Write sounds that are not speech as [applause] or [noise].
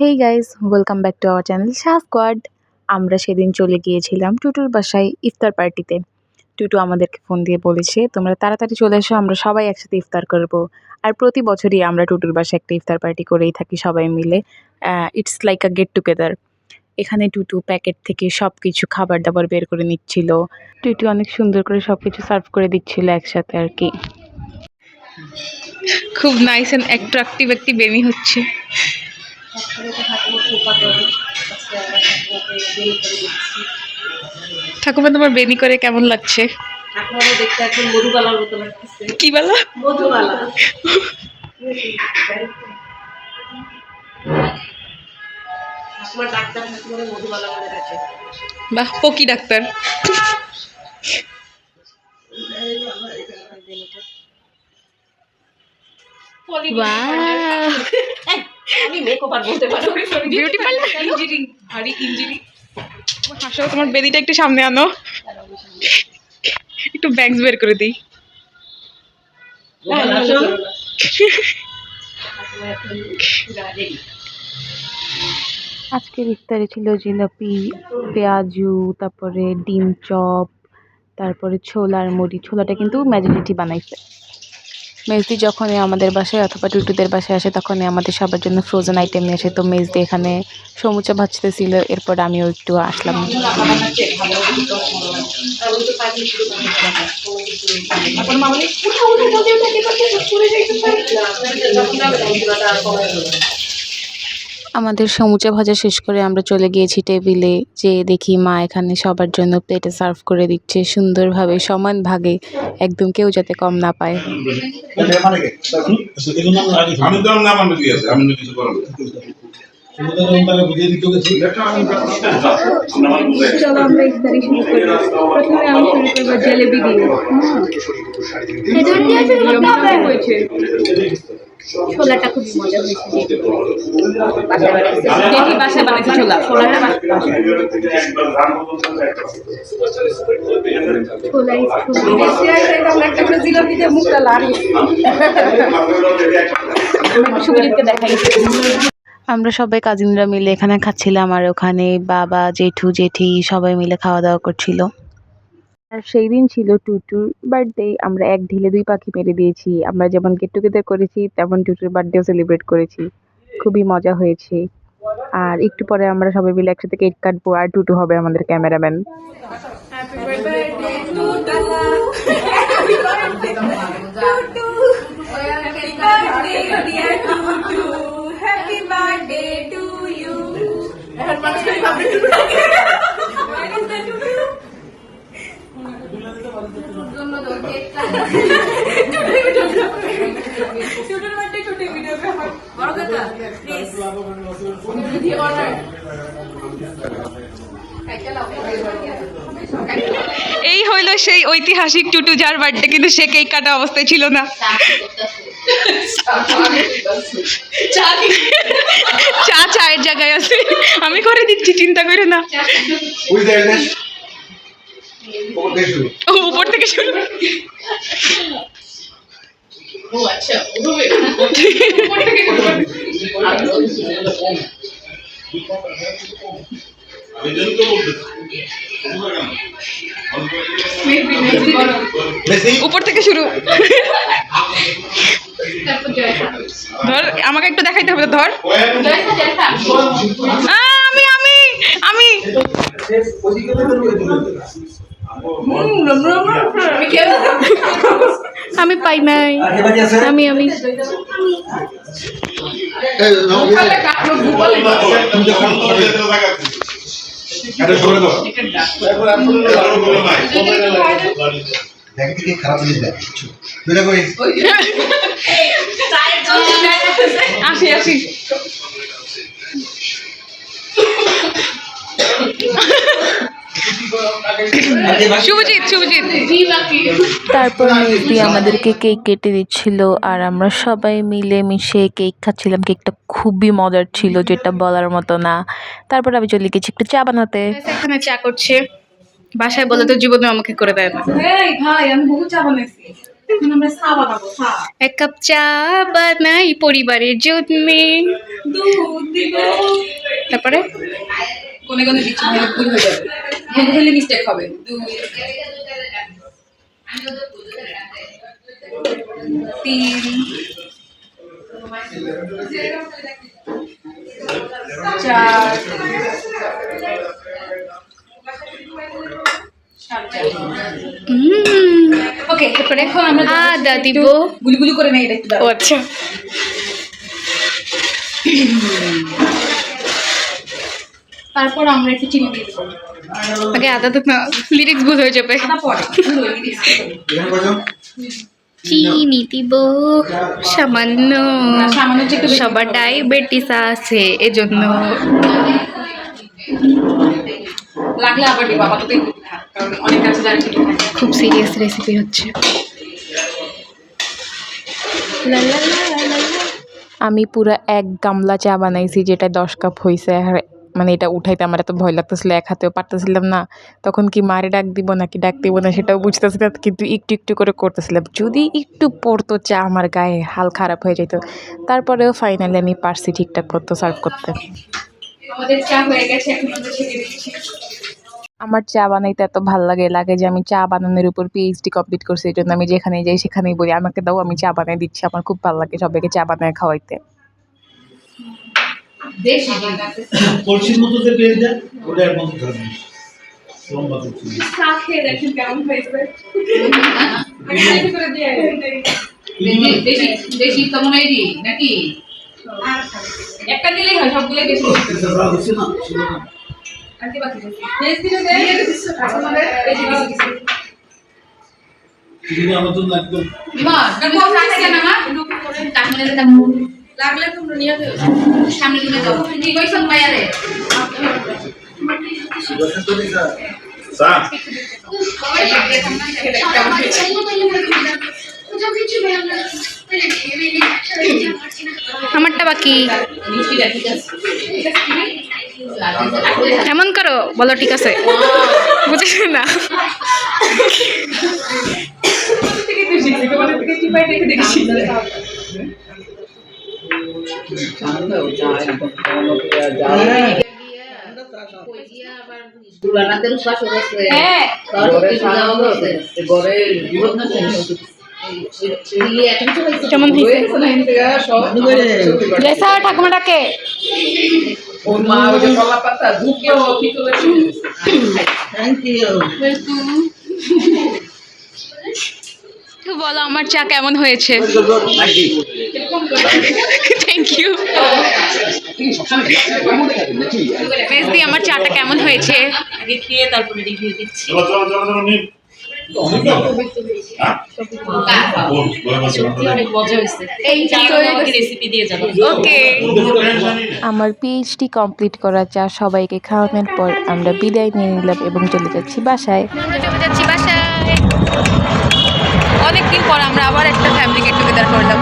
Hey guys welcome back to our channel Shah squad আমরা সেদিন চলে গিয়েছিলাম টুটুর বাসায় ইফতার পার্টিতে। টুটু আমাদেরকে ফোন দিয়ে বলেছে, তোমরা তাড়াতাড়ি চলে এসো, আমরা সবাই একসাথে ইফতার করব। আর প্রতি বছরই আমরা টুটুর বাসায় একটা ইফতার পার্টি করেই থাকি সবাই মিলে। It's like a get together এখানে টুটু প্যাকেট থেকে সব কিছু খাবার দাবার বের করে নিচ্ছিল। টুটু অনেক সুন্দর করে সব কিছু সার্ভ করে দিচ্ছিল একসাথে আর কি। খুব নাইস অ্যান্ড অ্যাট্রাকটিভ একটি বেনি হচ্ছে। ঠাকুমা তোমার বেনি করে কেমন লাগছে? কি বলো? মধুবালা। বাহ পকি ডাক্তার। আমি মেকআপ আর বলতে পারব বিউটি পার্লার ইঞ্জিনিয়ারিং ভারী ইঞ্জিনিয়ারিং হাসো তোমার বেদিটা একটু সামনে আনো। একটু ব্যাংস বের করে দিই। আজকের ইফতারে ছিল জিলাপি পেঁয়াজু তারপরে ডিম চপ তারপরে ছোলার মুড়ি। ছোলাটা কিন্তু ম্যাজিলিটি বানাইছে। মেজদি যখনই আমাদের বাসায় অথবা টুটুদের বাসায় আসে, তখনই আমাদের সবার জন্য ফ্রোজেন আইটেম নিয়ে আসে। তো মেজদি এখানে সমুচা ভাজতেছিল, এরপর আমিও একটু আসলাম। আমাদের সমুচা ভাজা শেষ করে আমরা চলে গিয়েছি টেবিলে যে দেখি মা এখানে সবার জন্য প্লেটে সার্ভ করে দিচ্ছে সুন্দরভাবে সমান ভাগে একদম কেউ যাতে কম না পায়। আমি চলো আমরা ইফতারি করি। প্রথমে শুরু করব জলেবি দিয়ে। হয়েছে। ছোলাটা খুবই মজা হয়েছে। দেখি বাসায় বানাইছে ছোলা? ছোলাটা দেখাই। আমরা সবাই কাজিনরা মিলে এখানে খাচ্ছিলাম আর ওখানে বাবা জেঠু জেঠি সবাই মিলে খাওয়া দাওয়া করছিল। আর সেই দিন ছিল টুটুর বার্থডে আমরা এক ঢিলে দুই পাখি মেরে দিয়েছি। আমরা যেমন গেট টুগেদার করেছি তেমন টুটুর বার্থডেও সেলিব্রেট করেছি। খুবই মজা হয়েছে। আর একটু পরে আমরা সবাই মিলে একসাথে কেক কাটবো আর টুটু হবে আমাদের ক্যামেরাম্যান এই হইল সেই ঐতিহাসিক টুটু যার বার্থডে, কিন্তু সে কেক কাটা অবস্থায় ছিল না। চা চায়ের জায়গায় আছে। আমি করে দিচ্ছি, চিন্তা করে না। উপর থেকে শুরু। বলতেছি উপর থেকে শুরু। ধর আমাকে একটু দেখাইতে হবে ধর। আমি আমি আমি। আমি পাই নাই। আমি আমি। খারাপ জিনিস দেখ বেরো কই আসি আসি। [laughs] [coughs] শুভজিৎ শুভজিৎ। তারপর মেজদি আমাদেরকে কেক কেটে দিচ্ছিল আর আমরা সবাই মিলে মিশে কেক খাচ্ছিলাম। কেকটা খুবই মজার ছিল যেটা বলার মতো না। তারপর আমি চলে গেছি একটু চা বানাতে। এখানে চা করছে। বাসায় বলে তো জীবনে আমাকে করে দেয় না। ভাই আমি বহু চা বানাইছি। এখন আমরা চা বানাবো চা। এক কাপ চা বানাই পরিবারের জন্যে। তারপরে? কোনে কোনে দিচ্ছি ভালো ভুল হয়ে যাবে। ভুল হলে মিস্টেক হবে। দুই তিন। চার। ওকে তারপরে এখন আমরা আদা দিব। গুলি করে নেই এটা একটু আচ্ছা। [laughs] তারপর আমরা একটু চিনি দিয়ে দেবো। আগে আদা তো না লিরিক্স ভুল হয়ে যাবে। চিনি দিব সামান্য সবার ডায়াবেটিস আছে এজন্য। লাগলে আবার অনেক। খুব সিরিয়াস রেসিপি হচ্ছে। লা লা লা লা লা। আমি পুরা এক গামলা চা বানাইছি যেটা দশ কাপ হয়েছে আর মানে এটা উঠাইতে আমার এত ভয় লাগতেছিল এক হাতেও পারতেছিলাম না। তখন কি মারে ডাক দিব নাকি ডাক দিব না সেটাও বুঝতেছি না কিন্তু একটু একটু করে করতেছিলাম। যদি একটু পড়তো চা আমার গায়ে হাল খারাপ হয়ে যেত তারপরেও ফাইনালি আমি পারছি ঠিকঠাক করতে সার্ভ করতে। আমাদের চা হয়ে গেছে এখন আমরা ছেড়ে দিচ্ছি আমার চা বানাইতে এত ভালো লাগে লাগে যে আমি চা বানানোর উপর পিএইচডি কমপ্লিট করছি এই জন্য আমি যেখানে যাই সেখানেই বলি আমাকে দাও আমি চা বানাই দিচ্ছি। আমার খুব ভালো লাগে সবাইকে চা বানায় খাওয়াইতে। কলসির মতো যে পেয়ে যায় ওটার মতো ধরবি লম্বা করছি দেখেন কেমন হয়েছে। আমি একটু করে দিয়ে বেশি বেশি তো মনে হয় নাকি? একটা দিলেই হয় সবগুলো বেশি। আর কি বাকি আমার তো একদম লাগলে তোমরা নিয়ে যাবে সামনে দিকে যাও কি কইছ মায়ারে আমারটা বাকি। এমন করো বলো ঠিক আছে। বুঝেছ না? থেকে ঠাকুমাটাকে ওর মা ওই কলা পাতা ধুপলো পিতলে তো বলো আমার চা কেমন হয়েছে? থ্যাংক ইউ মেজদি আমার চাটা কেমন হয়েছে? আগে খেয়ে তারপরে রিভিউ দিচ্ছি। চলো চলো চলো চলো নিন। বল বল সত্যি অনেক মজা হয়েছে এই রেসিপি দিয়ে যাব। ওকে আমার পিএইচডি কমপ্লিট করা চা সবাইকে খাওয়ানোর পর আমরা বিদায় নিয়ে নিলাম এবং চলে যাচ্ছি বাসায়। চলে যাচ্ছি বাসায়। পর আমরা আবার একটা ফ্যামিলি গেট টুগেদার করলাম।